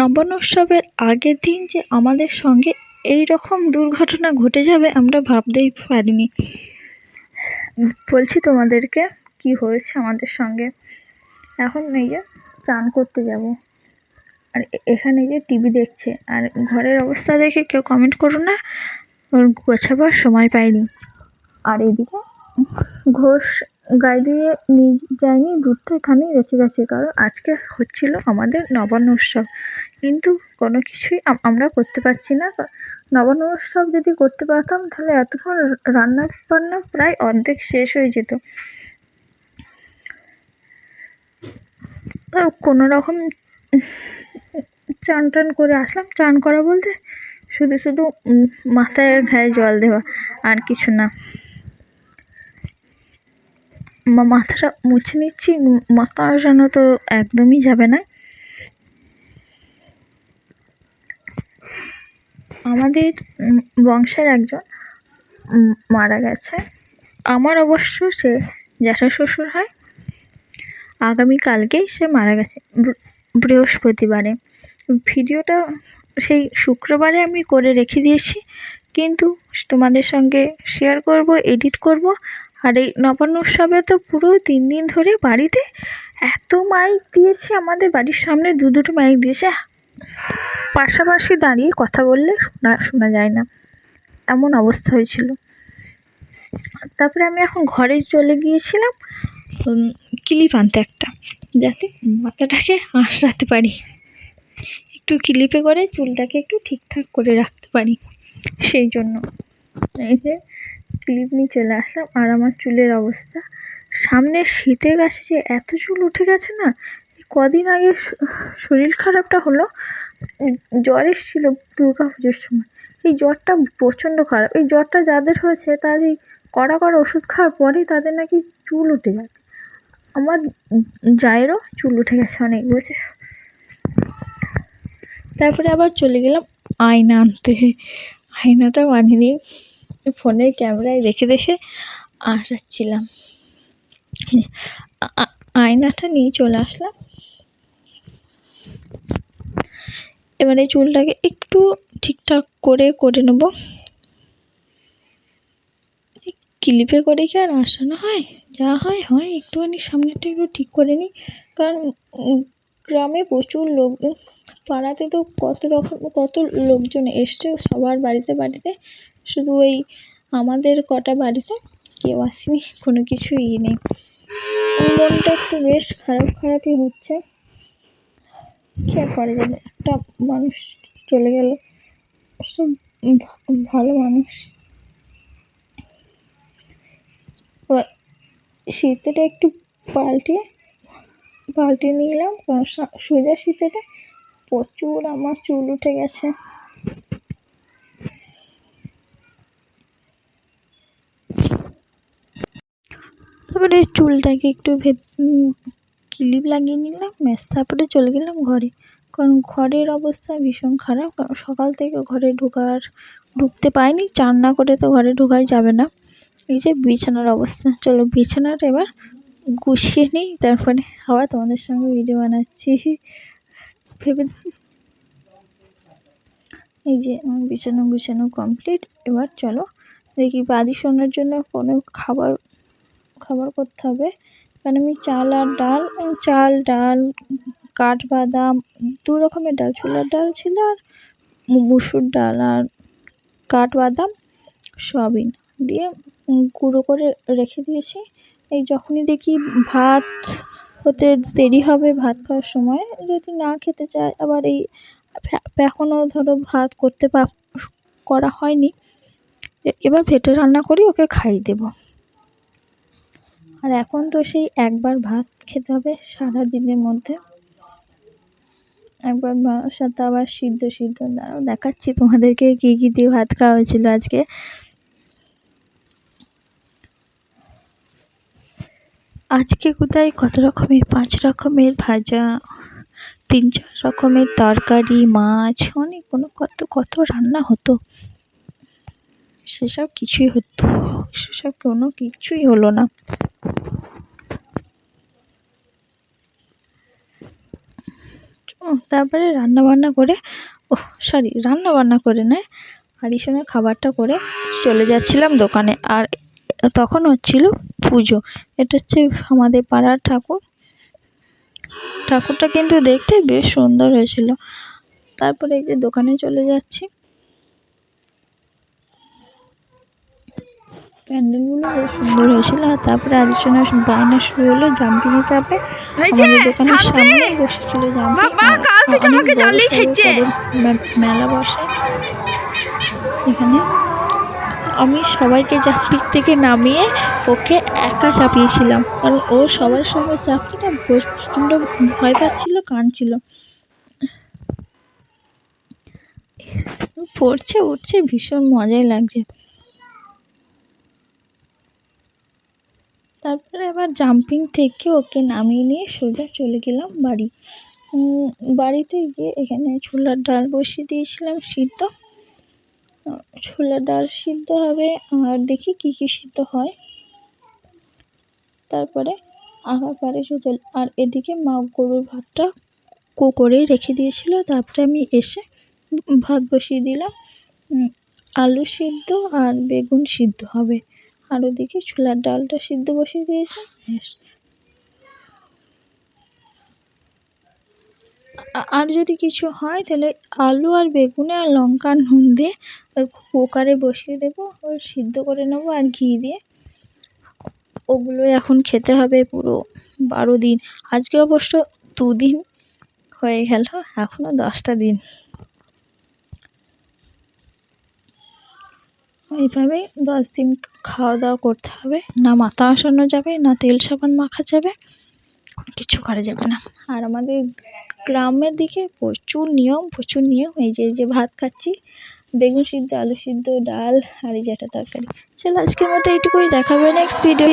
নবান্ন উৎসবের আগের দিন যে আমাদের সঙ্গে এই রকম দুর্ঘটনা ঘটে যাবে আমরা ভাবতেই পারিনি। বলছি তোমাদেরকে, কী হয়েছে আমাদের সঙ্গে? এখন এই যে চান করতে যাব। আর এখানে যে টিভি দেখছে, আর ঘরের অবস্থা দেখে কেউ কমেন্ট করো না, গোছাবার সময় পাইনি। আর এদিকে ঘোষ গায়ে দিয়ে নিয়ে যায়নি দুধটা এখানেই রেখে গেছে, কারণ আজকে হচ্ছিল আমাদের নবান্ন উৎসব। কিন্তু কোনো কিছুই আমরা করতে পারছি না। নবান্ন উৎসব যদি করতে পারতাম, তাহলে এতক্ষণ রান্না বান্না প্রায় অর্ধেক শেষ হয়ে যেত। তাও কোনো রকম চান টান করে আসলাম। চান করা বলতে শুধু শুধু মাথায় ঘায়ে জল দেওয়া, আর কিছু না। মাথাটা মুছে নিচ্ছি। মাথা আসানো তো একদমই যাবে না। আমাদের বংশের একজন মারা গেছে। আমার অবশ্য সে জ্যাঠা শ্বশুর হয়। আগামীকালকেই সে মারা গেছে বৃহস্পতিবারে। ভিডিওটা সেই শুক্রবারে আমি করে রেখে দিয়েছি। কিন্তু তোমাদের সঙ্গে শেয়ার করব এডিট করব। আর এই নবান্ন উৎসবে তো পুরো তিন দিন ধরে বাড়িতে এত মাইক দিয়েছে আমাদের বাড়ির সামনে, দু দুটো মাইক দিয়েছে। পাশাপাশি দাঁড়িয়ে কথা বললে শোনা শোনা যায় না। এমন অবস্থা হয়েছিল। তারপরে আমি এখন ঘরে চলে গিয়েছিলাম ক্লিপ আনতে একটা, যাতে মাথাটাকে আঁচড়াতে পারি। একটু ক্লিপে করে চুলটাকে একটু ঠিকঠাক করে রাখতে পারি, সেই জন্য। এই যে ক্লিপ নিয়ে চলে আসলাম। আর আমার চুলের অবস্থা। সামনে শীতের গাছে যে এত চুল উঠে গেছে না কদিন আগে শরীর খারাপটা হলো। জ্বর এসেছিল দুর্গা পুজোর সময়। এই জ্বরটা প্রচণ্ড খারাপ। এই জ্বরটা যাদের হয়েছে, তার এই কড়া কড়া ওষুধ খাওয়ার পরেই তাদের নাকি চুল উঠে যাচ্ছে আমার জায়েরও চুল উঠে গেছে অনেক বলছে তারপরে আবার চলে গেলাম আয়না আনতে। আয়নাটা বানিয়ে ফোনের ক্যামেরায় দেখে দেখে আসাচ্ছিলাম। আয়নাটা নিয়ে চলে আসলাম। এবারে চুলটাকে একটু ঠিকঠাক করে করে নেব। ক্লিপে করে কি আর আসানো হয়? যা হয় হয়। একটুখানি সামনেটা একটু ঠিক করে নিই। কারণ গ্রামে প্রচুর লোক, পাড়াতে তো কত রকম, কত লোকজন এসছে সবার বাড়িতে বাড়িতে। শুধু ওই আমাদের কটা বাড়িতে কেউ আসেনি, কোনো কিছু ই নেই মনটা একটু বেশ খারাপ খারাপই হচ্ছে। আর করা যাবে? একটা মানুষ চলে গেল। সব ভালো মানুষ। শীতেটা একটু পাল্টিয়ে পাল্টিয়ে নিলাম। সোজা শীতেটা প্রচুর আমার চুল উঠে গেছে। তারপরে চুলটাকে একটু ভেত ক্লিপ লাগিয়ে নিলাম, ব্যাস, তারপরে চলে গেলাম ঘরে। কারণ ঘরের অবস্থা ভীষণ খারাপ। কারণ সকাল থেকে ঘরে ঢোকার ঢুকতে পাইনি চান না করে তো ঘরে ঢোকাই যাবে না। এই যে বিছানার অবস্থা। চলো বিছানাটা এবার গুছিয়ে নিই, তারপরে আবার তোমাদের সঙ্গে ভিডিও বানাচ্ছি। ভেবে এই যে আমার বিছানা গুছানো কমপ্লিট এবার চলো দেখি বাদি শোনার জন্য কোনো খাবার খাবার করতে হবে। কারণ আমি চাল আর ডাল, চাল, ডাল, কাঠবাদাম, দু রকমের ডাল ছোলার ডাল ছিল আর মুসুর ডাল আর কাঠবাদাম সয়াবিন দিয়ে গুঁড়ো করে রেখে দিয়েছি। এই যখনই দেখি ভাত হতে দেরি হবে, ভাত খাওয়ার সময়, যদি না খেতে চায় আবার এই এখনও ধরো ভাত করতে করা হয়নি এবার ভেটে রান্না করি, ওকে খাইয়ে দেবো। আর এখন তো সেই একবার ভাত খেতে হবে সারা দিনের মধ্যে। একবার সাথে আবার সিদ্ধ সিদ্ধ। দাঁড়াও, দেখাচ্ছি তোমাদেরকে কী কী দিয়ে ভাত খাওয়া হয়েছিল আজকে। আজকে কোথায় কত রকমের, পাঁচ রকমের ভাজা, তিন, চার রকমের তরকারি, মাছ, অনেক, কোনো কত কত রান্না হতো। সেসব কিছুই হতো, সেসব কোনো কিছুই হলো না। ও, তারপরে রান্না বান্না করে, ও সরি রান্না বান্না করে নয় আদিসনের খাবারটা করে চলে যাচ্ছিলাম দোকানে। আর তখন হচ্ছিল পুজো। এটা হচ্ছে আমাদের পাড়ার ঠাকুর। ঠাকুরটা কিন্তু দেখতে বেশ সুন্দর হয়েছিল। তারপরে এই যে দোকানে চলে যাচ্ছি। প্যান্ডেলগুলো বেশ সুন্দর হয়েছিল। আর তারপরে আদিসনের বায়না শুরু হলো জাম্পিংয়ে চাপে। আমাদের দোকানের সামনে বসেছিল জাম্পিং। মেলা বসে। এখানে আমি সবাইকে জাম্পিং থেকে নামিয়ে ওকে একা চাপিয়েছিলাম। কারণ ও সবার সঙ্গে চাপতে না প্রচণ্ড ভয় পাচ্ছিল কাঁদছিল। পড়ছে উঠছে ভীষণ মজাই লাগছে। তারপরে আবার জাম্পিং থেকে ওকে নামিয়ে নিয়ে সোজা চলে গেলাম বাড়ি। বাড়িতে গিয়ে এখানে ছোলার ডাল বসিয়ে দিয়েছিলাম সিদ্ধ। ছোলার ডাল সিদ্ধ হবে আর দেখি কি কি সিদ্ধ হয়। তারপরে আবার পারে শুধু আর এদিকে মা গরুর ভাতটা কুকরেই রেখে দিয়েছিল। তারপরে আমি এসে ভাত বসিয়ে দিলাম। আলু সিদ্ধ আর বেগুন সিদ্ধ হবে। আর ওদিকে ছোলার ডালটা সিদ্ধ বসিয়ে দিয়েছি। ব্যাস আর যদি কিছু হয়, তাহলে আলু আর বেগুনে আর লঙ্কা নুন দিয়ে ওই কুকারে বসিয়ে দেবো, ওই সিদ্ধ করে নেব আর ঘি দিয়ে। ওগুলো এখন খেতে হবে পুরো বারো দিন। আজকে অবশ্য দুদিন হয়ে গেল এখনও দশটা দিন। এইভাবেই দশ দিন খাওয়া দাওয়া করতে হবে। না মাথা আসানো যাবে, না তেল সাবান মাখা যাবে, কিছু করা যাবে না। আর আমাদের গ্রামের দিকে প্রচুর নিয়ম প্রচুর নিয়ম। এই যে যে ভাত খাচ্ছি, বেগুন সিদ্ধ, আলু সিদ্ধ, ডাল, আর এই যে একটা তরকারি। চলো আজকের মতো এইটুকুই, দেখা হবে নেক্সট ভিডিও